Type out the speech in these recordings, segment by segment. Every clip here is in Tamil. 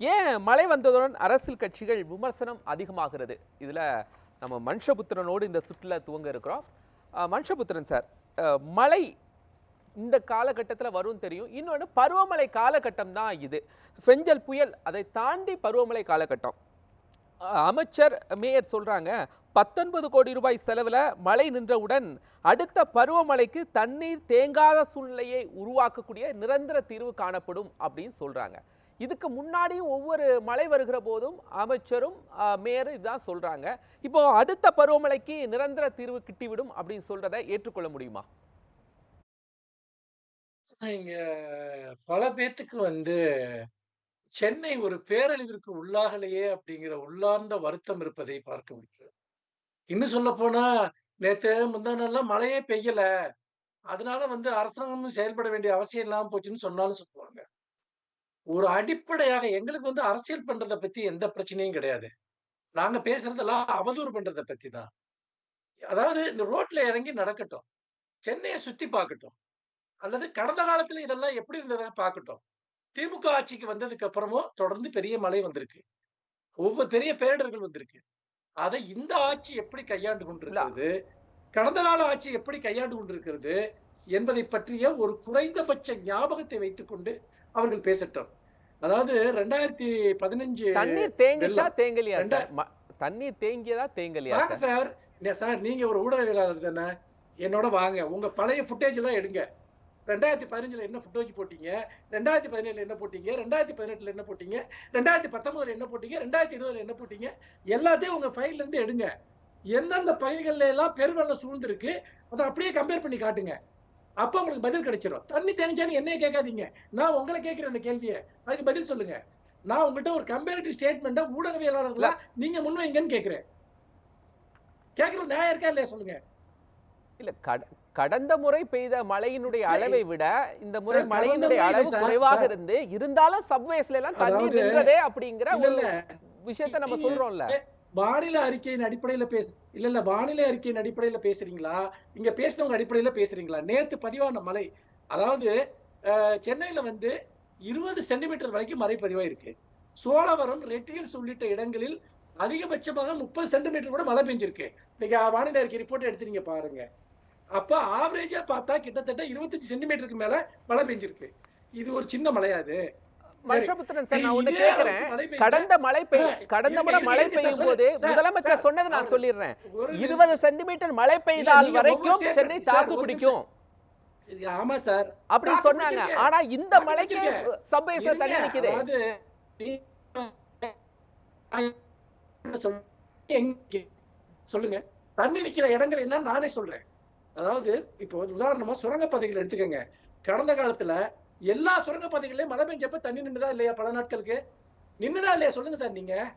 ஏன் மழை வந்ததுடன் அரசியல் கட்சிகள் விமர்சனம் அதிகமாகிறது? இதில் நம்ம மனுஷபுத்திரனோடு இந்த சுற்றில் துவங்க இருக்கிறோம். மனுஷபுத்திரன் சார் மழை இந்த காலகட்டத்தில் வரும் தெரியும். இன்னொன்று பருவமழை காலகட்டம் தான் இது. ஃபெஞ்சல் புயல் அதை தாண்டி பருவமழை காலகட்டம். அமைச்சர் மேயர் சொல்கிறாங்க பத்தொன்பது கோடி ரூபாய் செலவில் மழை நின்றவுடன் அடுத்த பருவமழைக்கு தண்ணீர் தேங்காத சூழ்நிலையை உருவாக்கக்கூடிய நிரந்தர தீர்வு காணப்படும் அப்படின்னு சொல்கிறாங்க இதுக்கு முன்னாடியும் ஒவ்வொரு மழை வருகிற போதும் அமைச்சரும் அஹ், மேயரும் இதுதான் சொல்றாங்க. இப்போ அடுத்த பருவமழைக்கு நிரந்தர தீர்வு கிட்டிவிடும் அப்படின்னு சொல்றதை ஏற்றுக்கொள்ள முடியுமா? இங்க பல பேத்துக்கு வந்து சென்னை ஒரு பேரழிவிற்கு உள்ளாகலையே அப்படிங்கிற உள்ளார்ந்த வருத்தம் இருப்பதை பார்க்க முடியும் இன்னும் சொல்ல போனா நேத்து முந்தா நாள்லாம் மழையே பெய்யல. அதனால வந்து அரசாங்கமும் செயல்பட வேண்டிய அவசியம் இல்லாம போச்சுன்னு சொன்னாலும் சொல்லுவாங்க. ஒரு அடிப்படையாக எங்களுக்கு வந்து அரசியல் பண்றத பத்தி எந்த பிரச்சனையும் கிடையாது. நாங்க பேசுறதெல்லாம் அவதூறு பண்றத பத்தி தான். அதாவது இந்த ரோட்ல இறங்கி நடக்கட்டும். சென்னையை சுத்தி பார்க்கட்டும். அல்லது கடந்த காலத்துல இதெல்லாம் எப்படி இருந்ததை பார்க்கட்டும். திமுக ஆட்சிக்கு வந்ததுக்கு அப்புறமும் தொடர்ந்து பெரிய மழை வந்திருக்கு. ஒவ்வொரு பெரிய பேரிடர்கள் வந்திருக்கு. அதை இந்த ஆட்சி எப்படி கையாண்டு கொண்டிருக்கிறது? கடந்த கால ஆட்சி எப்படி கையாண்டு கொண்டிருக்கிறது? என்பதை பற்றிய ஒரு குறைந்தபட்ச ஞாபகத்தை வைத்துக்கொண்டு அவர்கள் பேசட்டும். அதாவது ரெண்டாயிரத்தி பதினஞ்சு தண்ணீர் தேங்கிச்சா. தேங்கலையா தண்ணீர் தேங்கியதா தேங்கலையா சார்? சார். நீங்க ஒரு ஊடகவியலாளர் தானே. என்னோட வாங்க. உங்க பழைய ஃபுட்டேஜ் எல்லாம் எடுங்க. ரெண்டாயிரத்தி பதினஞ்சுல என்ன ஃபுட்டேஜ் போட்டீங்க? ரெண்டாயிரத்தி பதினேழுல என்ன போட்டீங்க? ரெண்டாயிரத்தி பதினெட்டுல என்ன போட்டீங்க? ரெண்டாயிரத்தி பத்தொன்பதுல என்ன போட்டீங்க? ரெண்டாயிரத்தி இருபதுல என்ன போட்டீங்க? எல்லாத்தையும் உங்க ஃபைல்ல இருந்து எடுங்க. எந்தெந்த பகுதிகளில் எல்லாம் பெருவெள்ளம் சூழ்ந்திருக்கு அதை அப்படியே கம்பேர் பண்ணி காட்டுங்க. அப்ப உங்களுக்கு பதில் கிடைச்சிடும் தண்ணி தெரிஞ்சான்னு என்னைய கேட்காதீங்க. நான் உங்களை கேட்கிறேன் அந்த கேள்வியை. அதுக்கு பதில் சொல்லுங்க. நான் உங்கள்கிட்ட ஒரு கம்பேரிட்டிவ் ஸ்டேட்மெண்ட்டை ஊடகவியலாளர்களா நீங்க முன்வைங்கன்னு கேட்கிறேன். கேட்கறது நியாயம் இருக்கா இல்லையா சொல்லுங்க. இல்ல கட- கடந்த முறை பெய்த மழையினுடைய அளவை விட இந்த முறை மழையினுடைய அளவு குறைவாக. இருந்து இருந்தாலும் சப்வேஸ்ல எல்லாம் தண்ணீர் அதாவது- நின்றதே அப்படிங்கிற ஒரு விஷயத்த நம்ம சொல்றோம்ல. வானிலை அறிக்கையின் அடிப்படையில் பேச இல்ல இல்ல வானிலை அறிக்கையின் அடிப்படையில் பேசுறீங்களா? இங்க பேசினவங்க அடிப்படையில் பேசுறீங்களா? நேத்து பதிவான மழை. அதாவது சென்னையில் சென்னையில வந்து இருபது சென்டிமீட்டர் வரைக்கும் மழை பதிவாயிருக்கு. சோழவரம் ரெட்டியல்ஸ் உள்ளிட்ட இடங்களில் அதிகபட்சமாக முப்பது சென்டிமீட்டர் கூட மழை பெஞ்சிருக்கு. இன்னைக்கு வானிலை அறிக்கை ரிப்போர்ட் எடுத்துறீங்க பாருங்க. அப்ப ஆவரேஜா பார்த்தா கிட்டத்தட்ட இருபத்தஞ்சு சென்டிமீட்டருக்கு மேல மழை பெஞ்சிருக்கு. இது ஒரு சின்ன மழையாது மனுஷபுத்திரன் சார் நான் ஒண்ணு இதே கேக்குறேன். கடந்த மழை பெய் ஆ, கடந்த முறை மழை பெய்யும். போது சார், முதலமைச்சர் சார், சொன்னதை நான் சொல்லிடுறேன். இருபது சென்டிமீட்டர் மழை பெய்தால் வரைக்கும் சென்னை தாக்கு பிடிக்கும். ஆமா சார். அப்படி சொன்னாங்க. ஆனா இந்த மழைக்கு. சப்வேஸ்ல தண்ணி நிக்குதே. சொல்லுங்க. தண்ணி நிக்கிற இடங்கள் என்ன நானே சொல்றேன். அதாவது இப்போ உதாரணமா சுரங்கப்பாதைகள் எடுத்துக்கோங்க. கடந்த காலத்துல எல்லா சுரங்கப்பாதைகளையும் மழை பெஞ்சப்ப தண்ணி நின்றுதா இல்லையா பல நாட்களுக்கு? நின்றுதா இல்லையா சொல்லுங்க சார் நீங்க.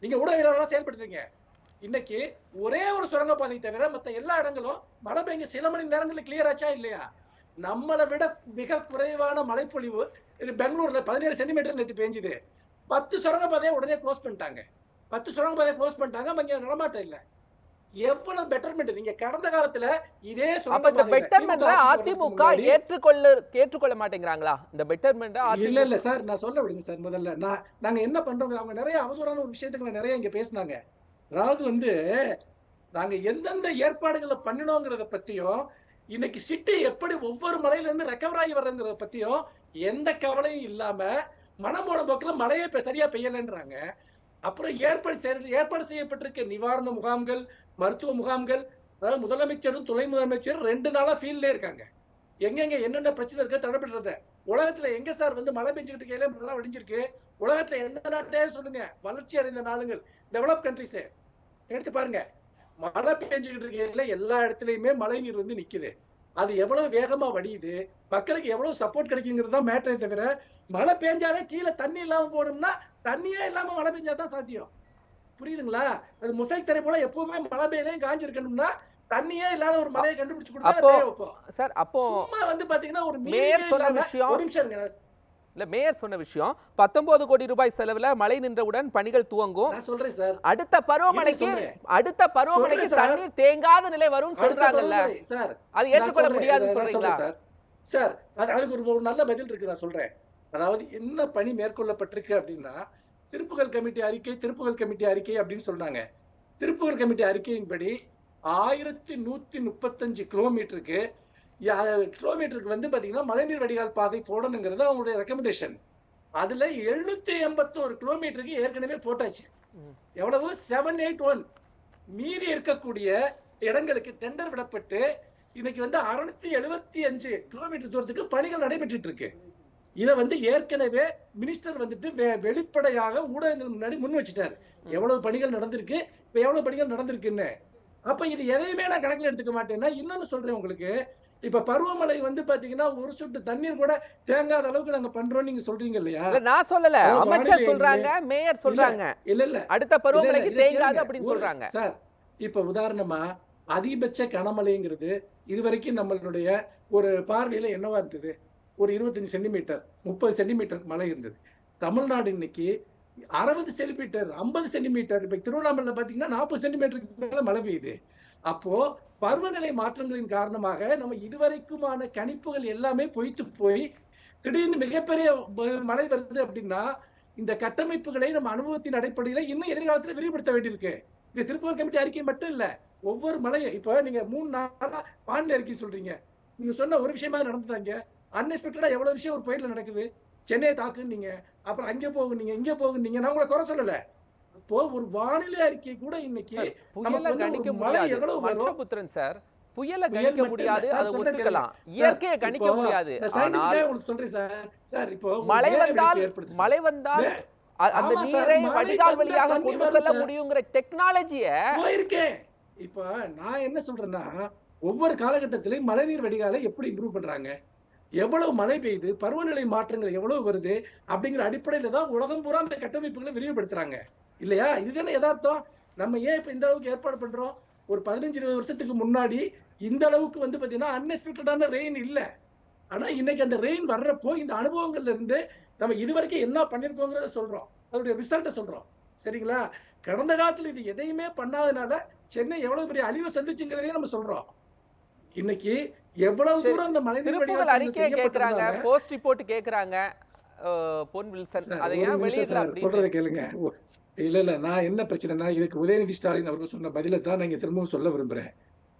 நீங்க ஊடகவியலாளராக செயல்படுத்துறீங்க. இன்னைக்கு ஒரே ஒரு சுரங்கப்பாதை தவிர மற்ற எல்லா இடங்களும் மழை பெய்ஞ்ச சில மணி நேரங்களில் கிளியர் ஆச்சா இல்லையா? நம்மளை விட மிக குறைவான மழைப்பொழிவு இது பெங்களூர்ல பதினேழு சென்டிமீட்டர் நேற்று பெஞ்சுது. பத்து சுரங்கப்பாதையை உடனே க்ளோஸ் பண்ணிட்டாங்க. பத்து சுரங்கப்பாதையை க்ளோஸ் பண்ணிட்டாங்க. அங்கே நடமாட்டம் இல்லை. எவ்வளவு பெட்டர்மெண்ட் நீங்க கடந்த காலத்துல இதே அப்ப இந்த பெட்டர்மெண்ட் அதிமுக ஏற்றுக்கொள்ள ஏற்றுக்கொள்ள மாட்டேங்கிறாங்களா? இந்த பெட்டர்மெண்ட் இல்ல இல்ல சார் நான் சொல்ல விடுங்க சார் முதல்ல. நான் நாங்க என்ன பண்றோங்க அவங்க நிறைய அவதூறான ஒரு விஷயத்துக்கு நிறைய இங்க பேசினாங்க. அதாவது வந்து நாங்க எந்தெந்த ஏற்பாடுகளை பண்ணினோங்கிறத பத்தியும் இன்னைக்கு சிட்டி எப்படி ஒவ்வொரு மலையில இருந்து ரெக்கவர் ஆகி வர்றங்கிறத பத்தியும் எந்த கவலையும் இல்லாம மனம் போன போக்குல மழையே சரியா பெய்யலன்றாங்க. அப்புறம் ஏற்பாடு ஏற்பாடு செய்யப்பட்டிருக்க நிவாரண முகாம்கள் மருத்துவ முகாம்கள் அதாவது முதலமைச்சரும் துணை முதலமைச்சரும் ரெண்டு நாளாக ஃபீல்ட்ல இருக்காங்க. எங்கெங்க என்னென்ன பிரச்சனை இருக்க தடைபடுறத உலகத்தில் எங்கே சார் வந்து மழை பெஞ்சுக்கிட்டு இருக்கையில மழை வடிஞ்சிருக்கு உலகத்தில் எந்த நாட்டையாவது சொல்லுங்க. வளர்ச்சி அடைந்த நாடுகள் டெவலப் கண்ட்ரிஸே எடுத்து பாருங்க. மழை பெஞ்சுக்கிட்டு இருக்கையில எல்லா இடத்துலையுமே மழை நீர் வந்து நிற்குது அது எவ்வளவு வேகமா வடியுது மக்களுக்கு எவ்வளவு சப்போர்ட் கிடைக்குங்கிறது தான் மேட்டரே தவிர மழை பெஞ்சாலே கீழே தண்ணி இல்லாம போனோம்னா தண்ணியே இல்லாம மழை பெஞ்சாதான் சாத்தியம். புரியுதுங்களா? அது முசைக் தரை போல எப்பவுமே மழை பெய்யலையும் காஞ்சிருக்கணும்னா தண்ணியே இல்லாத ஒரு மழையை கண்டுபிடிச்சு கொடுத்தா சார் அப்போ சும்மா வந்து பாத்தீங்கன்னா ஒரு ஒரு நிமிஷம் இல்ல மேயர் சொன்ன விஷயம் பத்தொன்பது கோடி ரூபாய் செலவுல மழை நின்றவுடன் பணிகள் துவங்கும். நான் சொல்றேன் சார். அடுத்த பருவமழைக்கு. அடுத்த பருவமழைக்கு. தண்ணீர் தேங்காத நிலை அடுத்த சொல்றாங்கல்ல. அது ஏற்றுக்கொள்ள முடியாதுன்னு சொல்றீங்களா? சார். சார் அது- அதுக்கு ஒரு ஒரு நல்ல பதில் இருக்கு நான் சொல்றேன். அதாவது என்ன பணி மேற்கொள்ளப்பட்டிருக்கு அப்படின்னா திருப்புகழ் கமிட்டி அறிக்கை திருப்புகழ் கமிட்டி அறிக்கை அப்படின்னு சொல்றாங்க திருப்புகழ் கமிட்டி அறிக்கையின்படி ஆயிரத்தி நூத்தி முப்பத்தஞ்சு கிலோமீட்டருக்கு கிலோமீட்டருக்கு வந்து பாத்தீங்கன்னா மழைநீர் வடிகால் பாதை போடணுங்கிறது அவங்களுடைய ரெக்கமெண்டேஷன் அதுல எழுநூத்தி எண்பத்தோரு கிலோமீட்டருக்கு ஏற்கனவே போட்டாச்சு. எவ்வளவு? செவன் எயிட் ஒன் மீதி இருக்கக்கூடிய இடங்களுக்கு டெண்டர் விடப்பட்டு இன்னைக்கு வந்து அறுநூத்தி எழுபத்தி அஞ்சு கிலோமீட்டர் தூரத்துக்கு பணிகள் நடைபெற்றுட்டு இருக்கு இதை வந்து ஏற்கனவே மினிஸ்டர் வந்துட்டு வெளிப்படையாக ஊடகங்கள் முன்னாடி முன் வச்சுட்டாரு. எவ்வளவு பணிகள் நடந்திருக்கு? இப்ப எவ்வளவு பணிகள் நடந்திருக்குன்னு. அப்ப இது எதையுமே நான் கணக்குல எடுத்துக்க மாட்டேன்னா இன்னொன்னு சொல்றேன் உங்களுக்கு. இப்ப பருவமழை வந்து பாத்தீங்கன்னா ஒரு சொட்டு தண்ணீர் கூட தேங்காத அளவுக்கு நாங்க பண்றோம் நீங்க சொல்றீங்க இல்லையா? இல்ல நான் சொல்லல. அமைச்சர் சொல்றாங்க மேயர் சொல்றாங்க. இல்ல இல்ல. அடுத்த பருவமழைக்கு இதை தேங்காது. அப்படின்னு சொல்றாங்க. சார் இப்ப உதாரணமா அதிகபட்ச கனமழைங்கிறது இதுவரைக்கும் நம்மளுடைய ஒரு பார்வையில என்னவா இருந்தது? ஒரு இருபத்தஞ்சு சென்டிமீட்டர் முப்பது சென்டிமீட்டர் மழை இருந்தது. தமிழ்நாடு இன்னைக்கு அறுபது சென்டிமீட்டர் ஐம்பது சென்டிமீட்டர். இப்ப திருவண்ணாமலை பாத்தீங்கன்னா நாற்பது சென்டிமீட்டருக்கு மேல மழை பெய்யுது. அப்போ பருவநிலை மாற்றங்களின் காரணமாக நம்ம இதுவரைக்குமான கணிப்புகள் எல்லாமே பொய்த்து போய் திடீர்னு மிகப்பெரிய மழை வருது அப்படின்னா இந்த கட்டமைப்புகளை நம்ம அனுபவத்தின் அடிப்படையில இன்னும் எதிர்காலத்துல விரிவுபடுத்த வேண்டியிருக்கு. இந்த திருப்பூர் கமிட்டி அறிக்கை மட்டும் இல்ல ஒவ்வொரு மலையும் இப்போ நீங்க மூணு நாளா வானிலை அறிக்கை சொல்றீங்க. நீங்க சொன்ன ஒரு விஷயமா நடந்துட்டாங்க அன்எக்ஸ்பெக்டடா எவ்வளவு விஷயம் ஒரு பயிரில் நடக்குது. சென்னையை தாக்குன்னீங்க அப்புறம் அங்கே போகுனீங்க இங்கே போகுனீங்க நான் உங்களை குறை சொல்லலை. அப்போ ஒரு வானிலை அறிக்கை கூட இன்னைக்கு புயலை கணிக்க முடியாது. சார் புயலை கணிக்க முடியாது. அதை ஒத்துக்கலாம். இயற்கையை கணிக்க இப்போ முடியாது ஆனால் சொல்றேன் சார். சார் இப்போ மழை வந்தால். மழை வந்தால் அந்த நீரை வடிகால் வழியாக கொண்டு செல்ல. முடியுங்கிற டெக்னாலஜிய போயிருக்கேன். இப்ப நான் என்ன சொல்றேன்னா ஒவ்வொரு காலகட்டத்திலையும் மழைநீர் வடிகாலை எப்படி இம்ப்ரூவ் பண்றாங்க? எவ்வளவு மழை பெய்யுது? பருவநிலை மாற்றங்கள் எவ்வளவு வருது? அப்படிங்கிற அடிப்படையில தான் உலகம் பூரா அந்த கட்டமைப்புகளை விரிவுபடுத்துறாங்க. இல்லையா? இதுதானே யதார்த்தம்? நம்ம ஏன் இப்ப இந்த அளவுக்கு ஏற்பாடு பண்றோம்? ஒரு பதினஞ்சு இருபது வருஷத்துக்கு முன்னாடி இந்த அளவுக்கு வந்து பாத்தீங்கன்னா அன்எக்ஸ்பெக்டடான ரெயின் இல்ல. ஆனா இன்னைக்கு அந்த ரெயின் வர்றப்போ இந்த அனுபவங்கள்ல இருந்து நம்ம இதுவரைக்கும் என்ன பண்ணிருக்கோங்கிறத சொல்றோம். அதோடைய ரிசல்ட்டை சொல்றோம். சரிங்களா? கடந்த காலத்துல இது எதையுமே பண்ணாதனால சென்னை எவ்வளவு பெரிய அழிவை சந்திச்சுங்கிறதையும் நம்ம சொல்றோம். இன்னைக்கு எவ்வளவு தூரம் அந்த அறிக்கையை கேக்குறாங்க. செய்யப்பட்டிருந்தாங்க. போஸ்ட் ரிப்போர்ட் கேக்குறாங்க. அஹ், பொன் வில்சன். அதை ஏன் வெளியிடல சொல்றதை கேளுங்க. இல்ல இல்ல நான் என்ன பிரச்சனைனா இதுக்கு உதயநிதி ஸ்டாலின் அவர்கள் சொன்ன பதிலை தான் நான் இங்க திரும்பவும் சொல்ல விரும்புறேன்.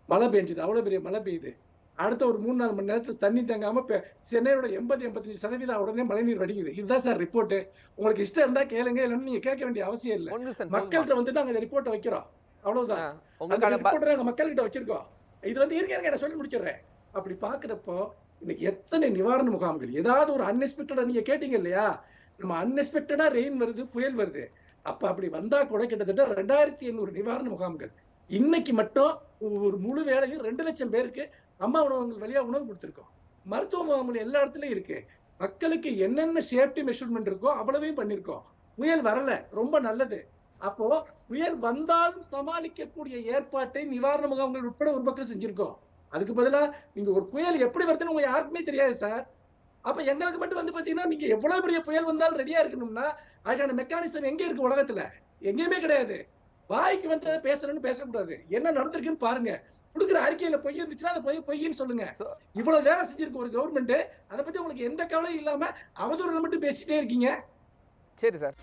மழை பெஞ்சுது அவ்வளவு பெரிய மழை பெய்யுது. அடுத்த ஒரு மூணு நாலு மணி நேரத்துல தண்ணி தங்காம இப்ப சென்னையோட எண்பது எண்பத்தஞ்சு சதவீதம் உடனே மழைநீர் வடிக்குது. இதுதான் சார் ரிப்போர்ட் உங்களுக்கு இஷ்டம் இருந்தா கேளுங்க இல்லைன்னு நீங்க கேட்க வேண்டிய அவசியம் இல்ல? மக்கள்கிட்ட வந்து நாங்க ரிப்போர்ட்டை வைக்கிறோம். அவ்வளவுதான். அந்த ரிப்போர்ட்டை மக்கள்கிட்ட வச்சிருக்கோம். இது வந்து இருங்க நான் சொல்லி முடிச்சிடுறேன். அப்படி பாக்குறப்போ இன்னைக்கு எத்தனை நிவாரண முகாம்கள்? ஏதாவது ஒரு அன்எக்ஸ்பெக்டடா நீங்க கேட்டீங்க இல்லையா? நம்ம அன்எக்ஸ்பெக்டடா ரெயின் வருது புயல் வருது. அப்ப அப்படி வந்தா கூட கிட்டத்தட்ட ரெண்டாயிரத்தி எண்ணூறு நிவாரண முகாம்கள். இன்னைக்கு மட்டும் ஒரு முழு வேலையும் ரெண்டு லட்சம் பேருக்கு அம்மா உணவகங்கள் வழியா உணவு கொடுத்துருக்கோம். மருத்துவ முகாம்கள் எல்லா இடத்துலயும் இருக்கு. மக்களுக்கு என்னென்ன சேஃப்டி மெஷர்மெண்ட் இருக்கோ அவ்வளவையும் பண்ணிருக்கோம். புயல் வரல ரொம்ப நல்லது. அப்போ புயல் வந்தாலும் சமாளிக்கக்கூடிய ஏற்பாட்டை நிவாரண முகாம்கள் உட்பட ஒரு பக்கம் செஞ்சிருக்கோம். அதுக்கு பதிலா நீங்க ஒரு புயல் எப்படி வருதுன்னு உங்க யாருக்குமே தெரியாது சார். அப்ப எங்களுக்கு மட்டும் வந்து பாத்தீங்கன்னா நீங்க எவ்வளவு பெரிய புயல் வந்தாலும் ரெடியா இருக்கணும்னா அதுக்கான மெக்கானிசம் எங்க இருக்கு உலகத்துல? எங்கேயுமே கிடையாது. வாய்க்கு வந்ததை பேசணும்னு பேசக்கூடாது. என்ன நடந்திருக்குன்னு பாருங்க. கொடுக்குற அறிக்கையில பொய் இருந்துச்சுன்னா அதை பொய் பொய்ன்னு சொல்லுங்க. இவ்வளவு வேலை செஞ்சிருக்கு ஒரு கவர்மெண்ட் அதை பத்தி உங்களுக்கு எந்த கவலையும் இல்லாம அவதூறுகள் மட்டும் பேசிட்டே இருக்கீங்க. சரி சார்.